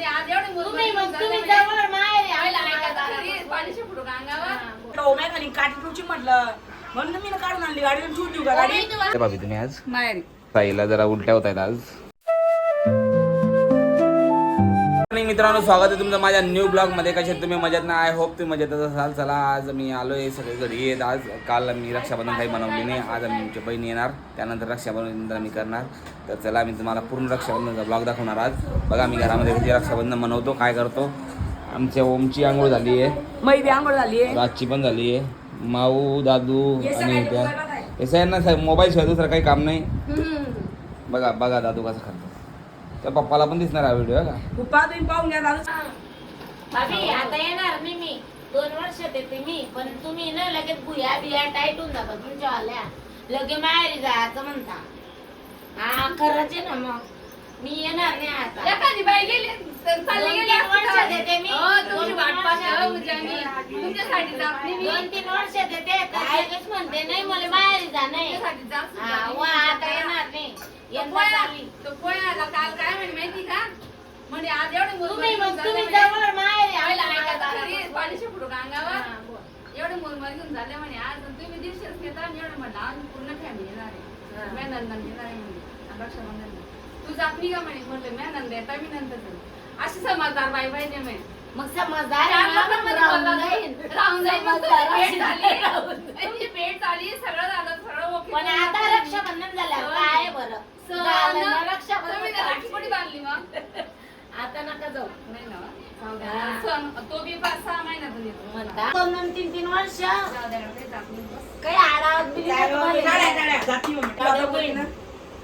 म्हणजे आज एवढे का अंगावर? टोमॅट आणि काठी टुची म्हटलं. म्हणून मी काढून आणली गाडी ठेवून देऊ का गाडी? तुम्ही आज? माहेरी. ताईला जरा उलट्या होत आहेत आज. आणि मित्रांनो स्वागत आहे तुमचं माझ्या न्यू ब्लॉगमध्ये. कसे तुम्ही? मजेत ना? आय होप तुम्ही मजेतच असाल. चला आज मी आलोय सगळे घरी. येत आज. काल मी रक्षाबंधन काही बनवली नाही. आज आम्ही आमची बहीण येणार. त्यानंतर रक्षाबंधन मी करणार. तर चला मी तुम्हाला पूर्ण रक्षाबंधनचा ब्लॉग दाखवणार आज. बघा मी घरामध्ये कशी रक्षाबंधन मनवतो काय करतो. आमच्या ओमची आंघोळ झाली आहे. मै बी आंघोळ झाली आहे. राजची पण झाली आहे. माऊ दादू आणि त्या हे सगळ्यांना मोबाईल शिवाय दुसरं काही काम नाही. बघा बघा दादू कसं करतो त्या पप्पाला पण दिसणार हा व्हिडिओ का? पप्पा तुम्ही पाहून घ्या दादा. भाभी आता येणार नाही मी. दोन वर्षात येते मी पण तुम्ही ना लगेच भुया बिया टाईट होऊन तुमच्या आल्या लगे माहेरी जायचं म्हणता. हा खरंच आहे ना मग. मी येणार नाही आता. एखादी बाई गेली तर चालली असती मी. हो, तुमची दोन वाट तीन पाहते, वर्षात हो, उद्या मी. तुमच्यासाठी जात नाही मी. दोन तीन वर्षात येते तर लगेच म्हणते नाही मला माहेरी जा नाही. तुमच्यासाठी जात सुद्धा हा नाही. वा आता येणार नाही. तो पोयाला काल काय म्हणे माहिती का म्हणजे आज एवढे मुलं तुम्ही घेऊन मग झाले तुम्ही म्हणे. जवळ माहेरी आहे, पहिला आम्हाला ऐका काय दारी, करायचं? पाणी शिपडू का अंगावर हा. एवढे मुलमल घेऊन झाले म्हणे आज तुम्ही दीडशेच घेता आणि एवढं म्हटलं आज पूर्ण फॅमिली येणार आहे हा. मी नंदन घेणार आहे म्हणे रक्षाबंधन तू जात नाही का म्हणे म्हटलं मी नंद येता मी नंतर. अशी समजदार बाई पाहिजे मी मग समजदार राहून. जाईल. पेट झाली. तुमची पेट झाली सगळं झालं सगळं पण आता रक्षाबंधन झालं काय बरं आता नका जाऊ. नाही ना. हा. तो बी पाच सहा महिन्यातून येतो. म्हणता. दोन दोन तीन तीन वर्ष. काही आडावत.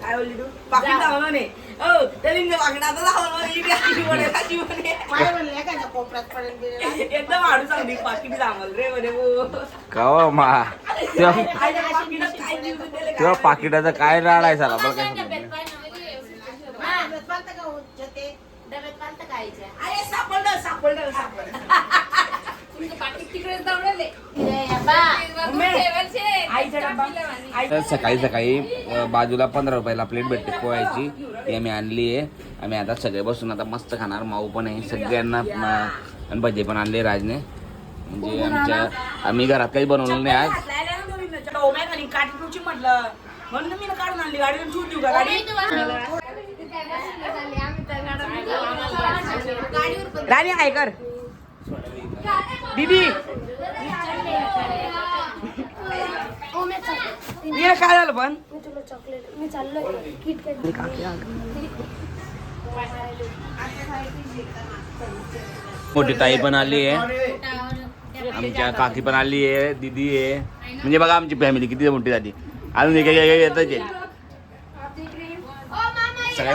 काय बोलली तू? पाकिट दाखव म्हणे. ओ त्याने पाकिटाचं दाखव म्हणे. ही बी अशी म्हणे. अशी म्हणे एकदम आडू सांगली पाकिट दामल रे म्हणे मा? तेव्हा काय तेव्हा पाकिटाचा काय राड आहे साला मला काय डब्यात समजलं पाहिजे. हा. डब्यात पालतं खायच्या. अरे सापडलं सापडलं सापडलं तुमचं पाकीट तिकडेच दौडले ए, बा. मम्मी. ठेवायचे आईचा डब्बा आई तर सकाळी सकाळी बाजूला पंधरा रुपयाला प्लेट भेटते पोहायची. ती आम्ही आणली आहे. आम्ही आता सगळे बसून आता मस्त खाणार. माऊ पण आहे. सगळ्यांना आणि भजे पण आणले राजने. म्हणजे आमच्या आम्ही घरात काही बनवलं नाही आज. घातलायला ना तुम्ही मी ये काय झालं पण? मोठी ताई पण आली आहे. आमच्या काकी पण आली आहे दीदी आहे. म्हणजे बघा आमची फॅमिली किती मोठी झाली. अजून एक येतच आहे.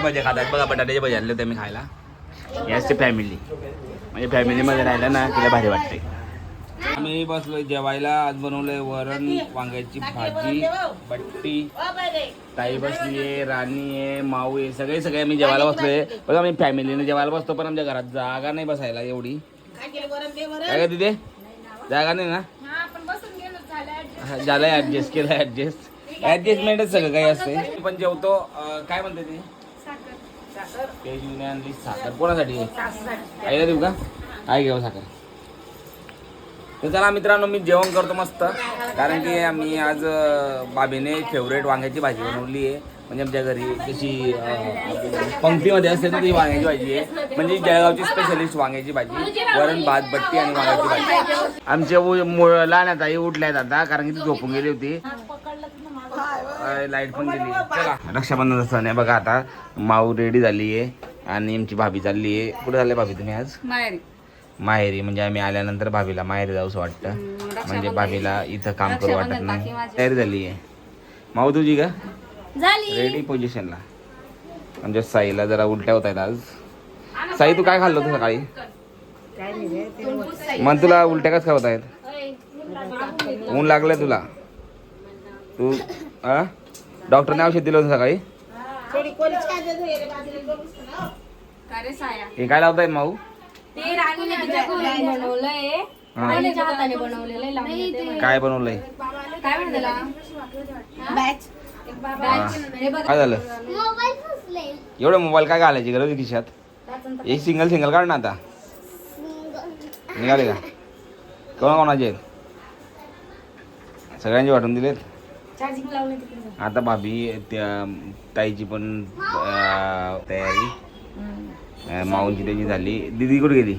भजे खातात. बघा बटाट्याचे भजे आणले होते मी खायला. ही असते फॅमिली म्हणजे फॅमिलीमध्ये राहिलं ना तिला भारी वाटते. आम्ही बसलोय जेवायला. आज बनवलंय वरण वांग्याची भाजी बट्टी ताई बसली आहे राणी आहे माऊ आहे सगळे सगळे आम्ही जेवायला बसलोय. बघा आम्ही फॅमिलीने जेवायला बसतो पण आमच्या घरात जागा नाही बसायला एवढी. काय का तिथे जागा नाही ना? हा, झालं ऍडजस्ट केलं ऍडजस्ट ऍडजस्टमेंटच सगळं काही असते पण जेवतो. काय म्हणते ते? आणली साखर. कोणासाठी? आईला देऊ का? आई घेऊ साखर. तर चला मित्रांनो मी जेवण करतो मस्त. कारण की आम्ही आज बाबीने फेवरेट वांग्याची भाजी बनवली आहे. म्हणजे आमच्या घरी जशी पंक्तीमध्ये असते ना ती वांग्याची भाजी आहे. म्हणजे जळगावची स्पेशलिस्ट वांग्याची भाजी वरण भात बट्टी आणि वांग्याची भाजी. आमच्या लहान आई उठल्यात आता कारण की ती झोपून गेली होती. लाइट पण गेली. चला. रक्षाबंधन सण आहे बघा आता. माऊ रेडी झाली आहे आणि आमची भाभी चालली आहे कुठे झाली भाभी तुम्ही आज? माहेरी म्हणजे आम्ही आल्यानंतर भाभीला माहेरी जाऊस वाटतं. म्हणजे भाभीला इथं काम करू वाटत नाही. तयारी झाली आहे. माऊ तुझी का? झाली. रेडी पोझिशनला म्हणजे साईला जरा उलट्या होत आहेत आज. साई तू काय खाल्लं होतं सकाळी? मग तुला उलट्या कस काय होत आहेत? ऊन लागलं तुला. तू आ? डॉक्टरने औषध दिलं होतं सकाळी? हे काय लावतायत माऊ? ते राणीने तिच्याकडून बनवलंय. कोणाच्या हाताने बनवलेलं आहे देते. काय बनवलंय? काय म्हणते त्याला हा. काय झालं? एवढे मोबाईल काय घालायची गरज आहे खिशात? एक सिंगल सिंगल काढ ना आता. निघाले का? कोणा कोणाचे आहेत? सगळ्यांचे वाटून दिलेत? चार्जिंग लावले तिकडे. आता भाभी त्या ताईची पण अं, तयारी. माऊंची त्याची झाली. दिदी कुठे गेली?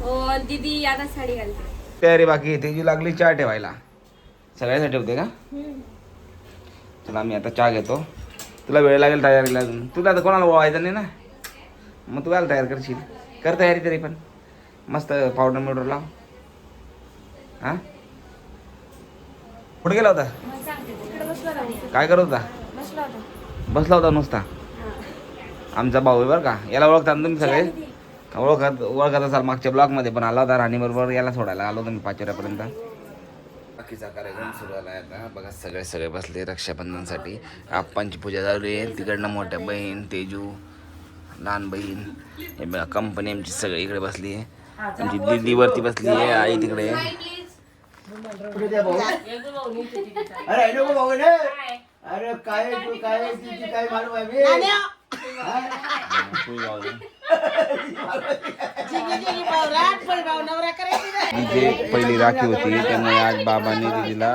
हो दीदी आता साडी घालते. तयारी बाकी त्याची लागली चहा ठेवायला. सगळ्यासाठी ठेवते का? चला मी आता चहा घेतो. तुला वेळ लागेल तयारीला अजून. तुला आता कोणाला ओवायचं नाही ना? मग तू काय तयार करशील. कर तयारी तरी पण. मस्त पावडर मिवडर लाव. हा? कुठे गेला होता? काय करत होता. बसला होता नुसता. आमचा भाऊ आहे बरं का. याला ओळखता ना तुम्ही सगळे? ओळखत ओळखत असाल मागच्या ब्लॉकमध्ये पण आला होता राणी बरोबर याला सोडायला. आलो मी पाचोऱ्यापर्यंत. बाकीचा कार्यक्रम सुरू झाला आता. बघा सगळे सगळे बसले रक्षाबंधनसाठी. आप्पांची पूजा चालू आहे. तिकडनं मोठ्या बहीण तेजू लहान बहीण हे बघा कंपनी आमची सगळी इकडे बसली आहे. आमची दिदी वरती बसली आहे आई तिकडे. आहे. अरे काय तू? काय काय मालूम आहे तिची पहिली राखी होती त्यामुळे आज बाबांनी दिदीला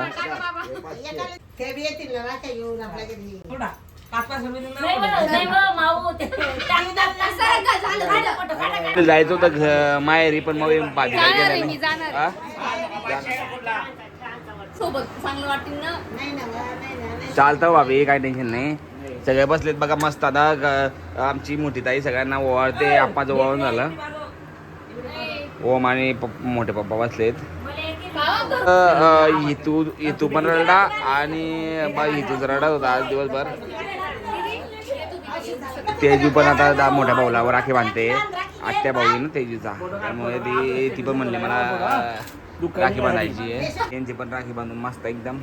जायचं होतं माहेरी पण मग आहे. हा? सोबत चांगलं वाटेल ना चालतं बाबी काय टेन्शन नाही सगळे बसलेत बघा मस्त आता ग- आमची मोठी ताई सगळ्यांना ओवाळते आप्पाचं ओवाळून झालं. ओम आणि पप- मोठे पप्पा बसलेत. अ, अ, इतू इतू पण रडला आणि बा इतूच रडत होता आज दिवसभर. तेजू पण आता दा- मोठ्या भाऊला राखी बांधते. आत्या भाऊ आहे ना तेजूचा. त्यामुळे ती ती पण म्हणली मला अ, राखी बांधायची आहे. त्यांची पण राखी बांधून मस्त एकदम.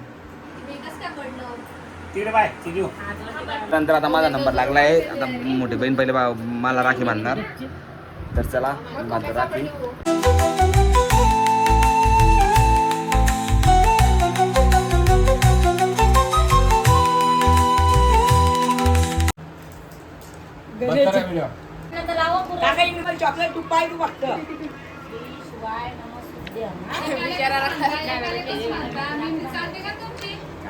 नंतर आता माझा नंबर लागला आहे आता मोठी बहीण पहिले बा- मला राखी बांधणार तर चला बांधतो राखी नंतर लावा पुरं. काका इकडे मला चॉकलेट तू पाय तू फक्त शिवाय नमस्ते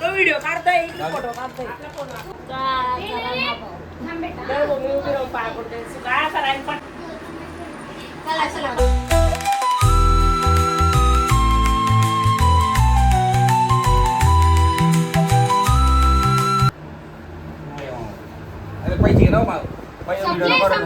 तो व्हिडिओ काढतोय इकडे फोटो काढतोय. काय करा मामा. तर मग. मी पडते काय करायला पण चला चला अरे पैसे घे ना हो, पैसे व्हिडिओ काढू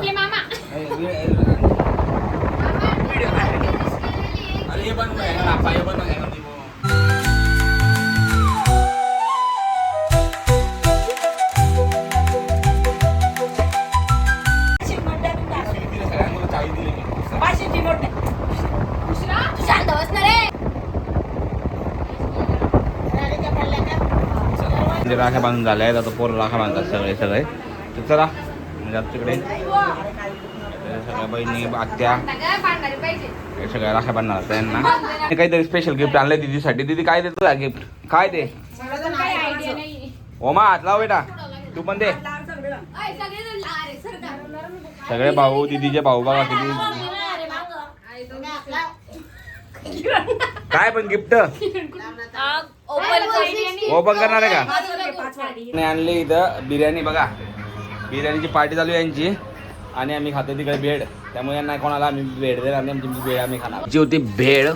राख्या बांधून झाल्या आहेत. आता पोरं राखा बांधतात सगळे सगळे. तर चला म्हणजे आता तिकडे सगळ्या बहिणी आत्या सगळ्या हे सगळ्या राख्या बांधणार त्यांना. ते काहीतरी स्पेशल गिफ्ट आणलंय दीदीसाठी. दीदी काय देतो गिफ्ट काय दे ओमा हात लाव बेटा. तू पण दे. सगळे भाऊ दीदीचे भाऊ बघा किती. काय पण गिफ्ट ओपन करणार आहे का. आणि आणली इथं बिर्याणी बघा. बिर्याणीची पार्टी चालू आहे यांची. आणि आम्ही खातो तिकडे भेळ. त्यामुळे यांना कोणाला आम्ही भेळ देणार आणि आमची भेळ आम्ही खाणार. जी होती भेळ.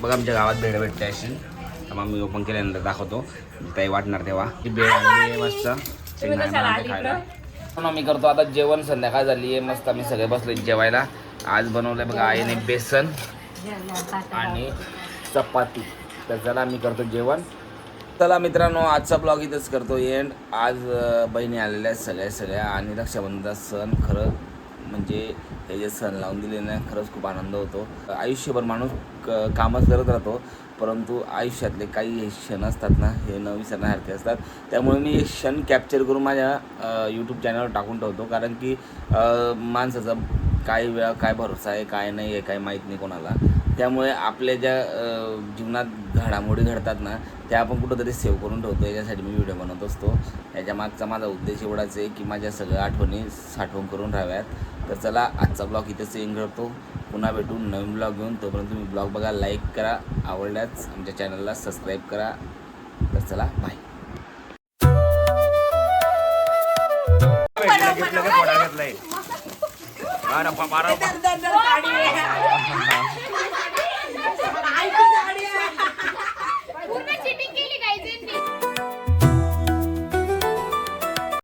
बघा आमच्या गावात भेळ भेटते अशी. मग आम्ही ओपन केल्यानंतर दाखवतो. ताई वाटणार तेव्हा. ती भेळ आणली मस्त. खायला. म्हणून आम्ही करतो आता जेवण. संध्याकाळ झाली आहे. मस्त आम्ही सगळे बसलो जेवायला. आज बनवलंय बघा आईने बेसन आणि चपाती. तर चला मी करतो जेवण. चला मित्रांनो आजचा ब्लॉग इथंच करतो एंड आज बहिणी आलेल्या आहेत सगळ्या सगळ्या. आणि रक्षाबंधनचा सण खरं म्हणजे हे जे सण लावून दिले ना खरंच खूप आनंद होतो. आयुष्यभर माणूस क कामच करत राहतो. परंतु आयुष्यातले काही हे क्षण असतात ना हे न विसरण्यासारखे असतात. त्यामुळे मी हे क्षण कॅप्चर करून माझ्या यूट्यूब चॅनलवर टाकून ठेवतो. कारण की माणसाचं माणसाचा काय वेळा काय भरोसा आहे काय नाही आहे काय माहीत नाही कोणाला. त्यामुळे आपल्या ज्या जीवनात घडामोडी घडतात ना त्या आपण कुठंतरी सेव्ह करून ठेवतो याच्यासाठी मी व्हिडिओ बनवत असतो. याच्या मागचा माझा उद्देश एवढाच आहे की माझ्या सगळ्या आठवणी साठवून करून राहाव्यात. तर चला आजचा ब्लॉग इथेच एंड करतो. पुन्हा भेटून नवीन ब्लॉग घेऊन. तोपर्यंत तुम्ही ब्लॉग बघा लाईक करा. आवडल्यास आमच्या चॅनलला सबस्क्राईब करा. तर चला बाय दर- दर- दर साडी आहे.